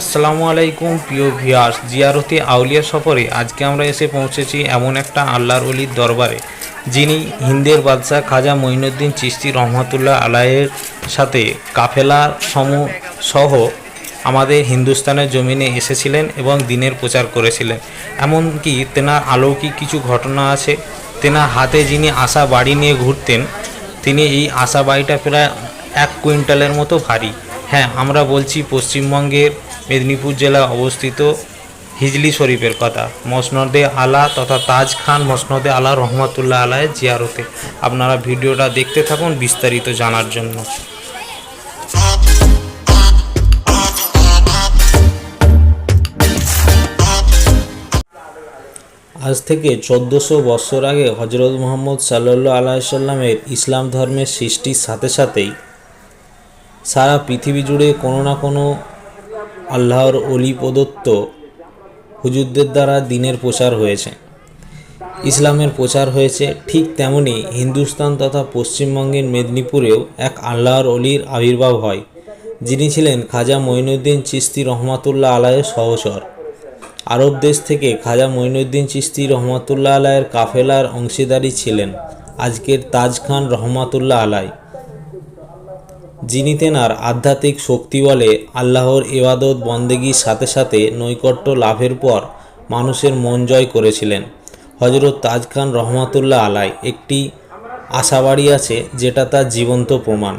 আসসালামু আলাইকুম, প্রিয় ভিয়াস জিয়ারতে আউলিয়া সফরে আজকে আমরা এসে পৌঁছেছি এমন একটা আল্লাহর অলির দরবারে, যিনি হিন্দের বাদশাহ খাজা মঈনুদ্দিন চিস্তি রহমতুল্লাহ আলাইয়ের সাথে কাফেলার সম, সহ আমাদের হিন্দুস্তানের জমিনে এসেছিলেন এবং দিনের প্রচার করেছিলেন। এমনকি তেনার অলৌকিক কিছু ঘটনা আছে। তেনার হাতে যিনি আশা বাড়ি নিয়ে ঘুরতেন, তিনি এই আশা বাড়িটা প্রায় এক কুইন্টালের মতো ভারী। হ্যাঁ আমরা বলছি পশ্চিমবঙ্গের মেদিনীপুর জেলায় অবস্থিত হিজলি শরীফের কথা। মসনদে আলা তথা তাজ খান মসনদে আলা রহমতুল্লাহ আলায় জিয়ারতে। আপনারা ভিডিওটা দেখতে থাকুন বিস্তারিত জানার জন্য। আজ থেকে চোদ্দোশো বৎসর আগে হজরত মোহাম্মদ সাল্লু আলাইসাল্লামের ইসলাম ধর্মের সৃষ্টির সাথে সাথেই সারা পৃথিবী জুড়ে কোনো না কোনো আল্লাহর অলি প্রদত্ত হুজুরদের দ্বারা দিনের প্রচার হয়েছে। ইসলামের প্রচার হয়েছে ঠিক তেমনি হিন্দুস্তান তথা পশ্চিমবঙ্গের মেদিনীপুরেও এক আল্লাহর অলির আবির্ভাব হয়, যিনি ছিলেন খাজা মঈনুদ্দিন চিস্তি রহমাতুল্লাহ আলায়ের সহচর। আরব দেশ থেকে খাজা মঈনুদ্দিন চিস্তি রহমাতুল্লাহ আলায়ের কাফেলার অংশীদারি ছিলেন, আজকের তাজ খান রহমাতুল্লাহ আলাই। যিনি তেনার আধ্যাত্মিক শক্তি বলে আল্লাহর ইবাদত বন্দেগীর সাথে সাথে নৈকট্য লাভের পর মানুষের মন জয় করেছিলেন। হজরত তাজ খান রহমাতুল্লাহ আলাই একটি আশাবাড়ি আছে যেটা তার জীবন্ত প্রমাণ।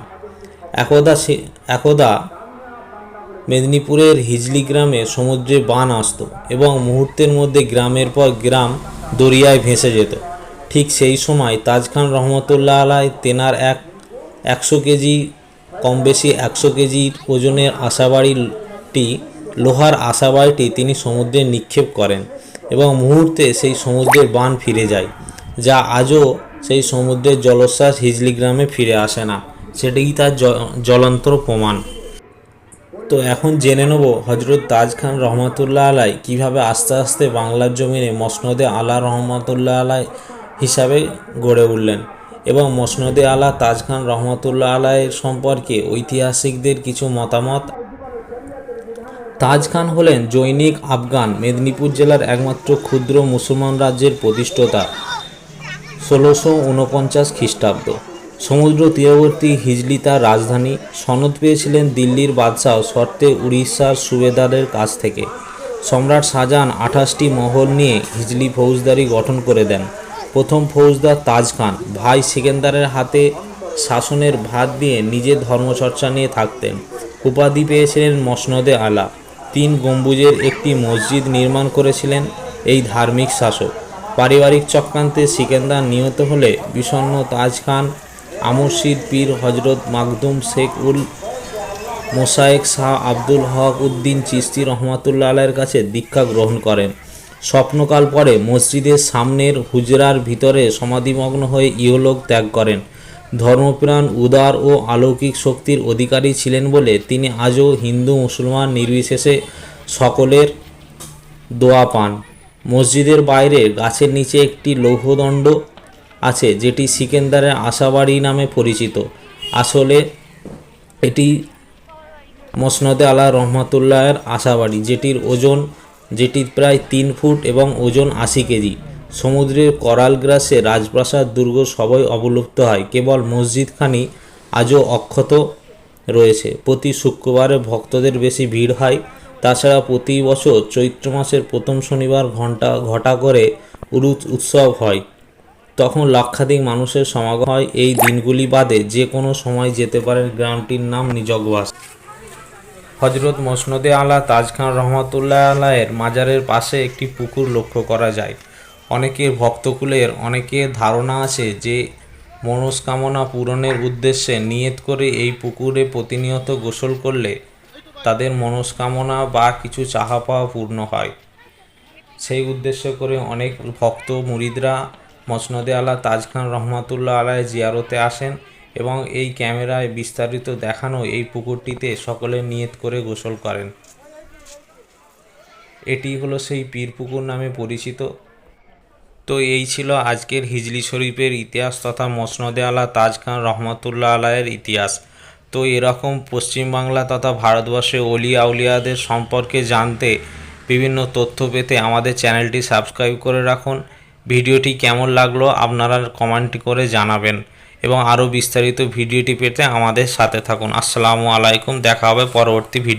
একদা সে, একদা মেদিনীপুরের হিজলি গ্রামে সমুদ্রে বান আসতো এবং মুহূর্তের মধ্যে গ্রামের পর গ্রাম দরিয়ায় ভেসে যেত। ঠিক সেই সময় তাজ খান রহমতুল্লাহ আলাই তেনার এক, একশো কেজি কম বেশি একশো কেজির ওজনের আশাবাড়িটি, লোহার আশাবাড়িটি তিনি সমুদ্রে নিক্ষেপ করেন এবং মুহূর্তে সেই সমুদ্রের বান ফিরে যায়, যা আজও সেই সমুদ্রের জলোচ্ছ্বাস হিজলি গ্রামে ফিরে আসে না। সেটাই তার জ্বলন্ত প্রমাণ। তো এখন জেনে নেব হজরত তাজ খান রহমাতুল্লাহ আলাই কীভাবে আস্তে আস্তে বাংলার জমিনে মসনদে আলা রহমাতুল্লাহ আলাই হিসাবে গড়ে উঠলেন। এবং মসনদে আলা তাজ খান রহমাতুল্লাহ আলাইয়ের সম্পর্কে ঐতিহাসিকদের কিছু মতামত। তাজ খান হলেন জৈনিক আফগান মেদিনীপুর জেলার একমাত্র ক্ষুদ্র মুসলমান রাজ্যের প্রতিষ্ঠাতা। ষোলোশো উনপঞ্চাশ খ্রিস্টাব্দ। সমুদ্র তীরবর্তী হিজলি তার রাজধানী। সনদ পেয়েছিলেন দিল্লির বাদশাহ শর্তে উড়িষ্যার সুবেদারের কাছ থেকে। সম্রাট শাহজাহান আঠাশটি মহল নিয়ে হিজলি ফৌজদারি গঠন করে দেন। প্রথম ফৌজদার তাজ খান ভাই সিকেন্দারের হাতে শাসনের ভাত দিয়ে নিজের ধর্মচর্চা নিয়ে থাকতেন। উপাধি পেয়েছিলেন মসনদে আলা। তিন গম্বুজের একটি মসজিদ নির্মাণ করেছিলেন এই ধার্মিক শাসক। পারিবারিক চক্রান্তে সিকেন্দার নিহত হলে বিষণ্ণ তাজ খান আমরশিদ পীর হজরত মাকদুম শেখ উল মোসায়েক শাহ আব্দুল হক উদ্দিন চিস্তি রহমাতুল্লাহ আলাইয়ের কাছে দীক্ষা গ্রহণ করেন। স্বপ্নকাল পরে মসজিদের সামনের হুজরার ভিতরে সমাধিমগ্ন হয়ে ইহলোক ত্যাগ করেন। ধর্মপ্রাণ, উদার ও অলৌকিক শক্তির অধিকারী ছিলেন বলে তিনি আজও হিন্দু, মুসলমান নির্বিশেষে সকলের দোয়া পান। মসজিদের বাইরে গাছের নিচে একটি লৌহদণ্ড আছে যেটি সিকেন্দারের আশাবাড়ি নামে পরিচিত। আসলে এটি মসনদে আলা রহমাতুল্লাহের আশাবাড়ি, যেটির ওজন যেটি প্রায় তিন ফুট এবং ওজন আশি কেজি। সমুদ্রের করাল গ্রাসে রাজপ্রাসাদ দুর্গ সবই অবলুপ্ত হয়। কেবল মসজিদখানি আজও অক্ষত রয়েছে। প্রতি শুক্রবারে ভক্তদের বেশি ভিড় হয়। তাছাড়া প্রতি বছর চৈত্র মাসের প্রথম শনিবার ঘণ্টা ঘটা করে উরুচ উৎসব হয়। তখন লক্ষাধিক মানুষের সমাগম হয়। এই দিনগুলি বাদে যে কোনো সময় যেতে পারেন গ্রামটির নাম নিজগবাস। হজরত মসনদে আলা তাজ খান রহমতুল্লাহ আলায়ের মাজারের পাশে একটি পুকুর লক্ষ্য করা যায়। অনেকের ভক্তকুলের অনেকের ধারণা আছে যে মনস্কামনা পূরণের উদ্দেশ্যে নিয়ত করে এই পুকুরে প্রতিনিয়ত গোসল করলে তাদের মনস্কামনা বা কিছু চাহা পাওয়া পূর্ণ হয়। সেই উদ্দেশ্য করে অনেক ভক্ত, মুরিদরা মসনদে আলা তাজ খান রহমাতুল্লাহ আলায় জিয়ারতে আসেন। এবং এই ক্যামেরায় বিস্তারিত দেখানো এই পুকুরটিতে সকলে নিয়ত করে গোসল করেন। এটি হলো সেই পীর পুকুর নামে পরিচিত। তো এই ছিল আজকের হিজলি শরীফের ইতিহাস তথা মসনদে আলা তাজ খান রহমতুল্লাহ আলায়ের ইতিহাস। তো এরকম পশ্চিমবাংলা তথা ভারতবর্ষে অলি আউলিয়াদের সম্পর্কে জানতে বিভিন্ন তথ্য পেতে আমাদের চ্যানেলটি সাবস্ক্রাইব করে রাখুন। ভিডিওটি কেমন লাগল আপনারা কমেন্ট করে জানাবেন। এবং আরও বিস্তারিত ভিডিওটি পেতে আমাদের সাথে থাকুন। আসসালামু আলাইকুম। দেখা হবে পরবর্তী ভিডিও